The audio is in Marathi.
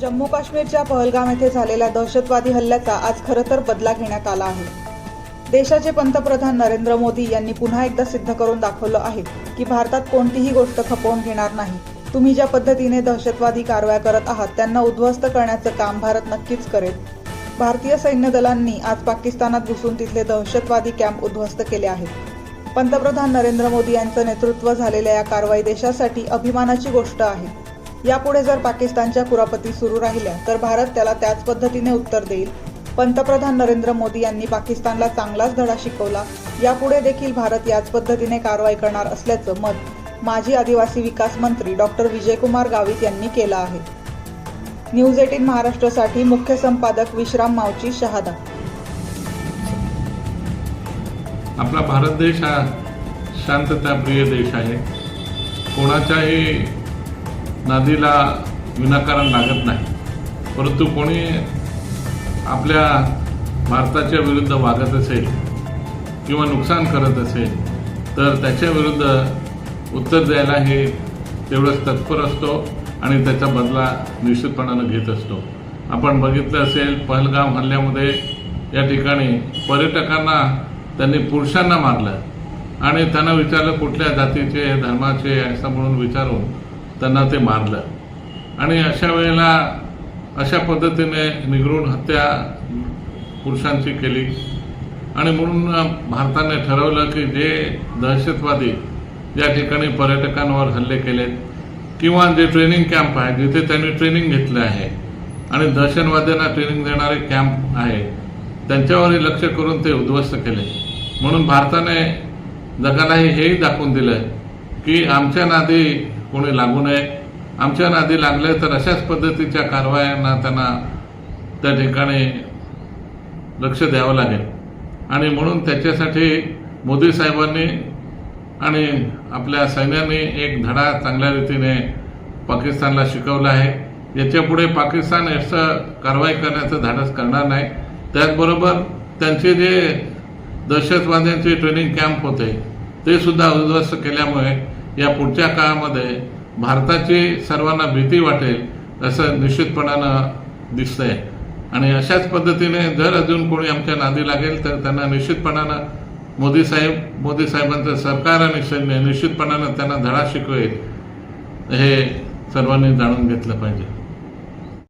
जम्मू काश्मीरच्या पहलगाम येथे झालेल्या दहशतवादी हल्ल्याचा आज खरं तर बदला घेण्यात आला आहे. देशाचे पंतप्रधान नरेंद्र मोदी यांनी पुन्हा एकदा सिद्ध करून दाखवलं आहे की भारतात कोणतीही गोष्ट खपवून घेणार नाही. तुम्ही ज्या पद्धतीने दहशतवादी कारवाया करत आहात त्यांना उद्ध्वस्त करण्याचं काम भारत नक्कीच करेल. भारतीय सैन्य दलांनी आज पाकिस्तानात घुसून तिथले दहशतवादी कॅम्प उद्ध्वस्त केले आहेत. पंतप्रधान नरेंद्र मोदी यांचं नेतृत्व झालेल्या या कारवाई देशासाठी अभिमानाची गोष्ट आहे. यापुढे जर पाकिस्तानच्या कुरापती सुरू राहिल्या तर भारत त्याला त्याच पद्धतीने उत्तर देईल. पंतप्रधान नरेंद्र मोदी यांनी पाकिस्तानला चांगलाच धडा शिकवला. यापुढे देखील भारत याच पद्धतीने कारवाई करणार असल्याचं मत माजी आदिवासी विकास मंत्री डॉक्टर विजयकुमार गावित यांनी केलं आहे. न्यूज एटीन महाराष्ट्रासाठी मुख्य संपादक विश्राम मावची शहादा. आपला भारत देश हा शांतताप्रिय देश आहे. कोणाच्याही नादीला विनाकारण लागत नाही. परंतु कोणी आपल्या भारताच्या विरुद्ध वागत असेल किंवा नुकसान करत असेल तर त्याच्या विरुद्ध उत्तर द्यायला हे तेवढंच तत्पर असतो आणि त्याचा बदला निश्चितपणानं घेत असतो. आपण बघितलं असेल पहलगाम हल्ल्यामध्ये या ठिकाणी पर्यटकांना त्यांनी पुरुषांना मारलं आणि त्यांना विचारलं कुठल्या जातीचे धर्माचे असं म्हणून विचारून त्यांना ते मारलं. आणि अशा वेळेला अशा पद्धतीने निगरून हत्या पुरुषांची केली. आणि म्हणून भारताने ठरवलं की जे दहशतवादी या ठिकाणी पर्यटकांवर हल्ले केलेत किंवा जे ट्रेनिंग कॅम्प आहे जिथे त्यांनी ट्रेनिंग घेतलं आहे आणि दहशतवाद्यांना ट्रेनिंग देणारे कॅम्प आहे त्यांच्यावरही लक्ष करून ते उद्ध्वस्त केले. म्हणून भारताने जगालाही हेही दाखवून दिलं की आमच्या नादी कोणी लागू नये. आमच्या नादी लागले तर अशाच पद्धतीच्या कारवायांना त्यांना त्या ठिकाणी लक्ष द्यावं लागेल. आणि म्हणून त्याच्यासाठी मोदी साहेबांनी आणि आपल्या सैन्याने एक धडा चांगल्या रीतीने पाकिस्तानला शिकवला आहे. याच्यापुढे पाकिस्तान असं कारवाई करण्याचं धाडस करणार नाही. त्याचबरोबर त्यांचे जे दहशतवाद्यांचे ट्रेनिंग कॅम्प होते ते सुद्धा उद्ध्वस्त केल्यामुळे या पुढच्या काळामध्ये भारताची सर्वांना भीती वाटेल असं निश्चितपणानं दिसतंय. आणि अशाच पद्धतीने जर अजून कोणी आमच्या नादी लागेल तर त्यांना निश्चितपणानं मोदी साहेब मोदी साहेबांचं सरकार आणि सैन्य निश्चितपणानं त्यांना धडा शिकवेल हे सर्वांनी जाणून घेतलं पाहिजे.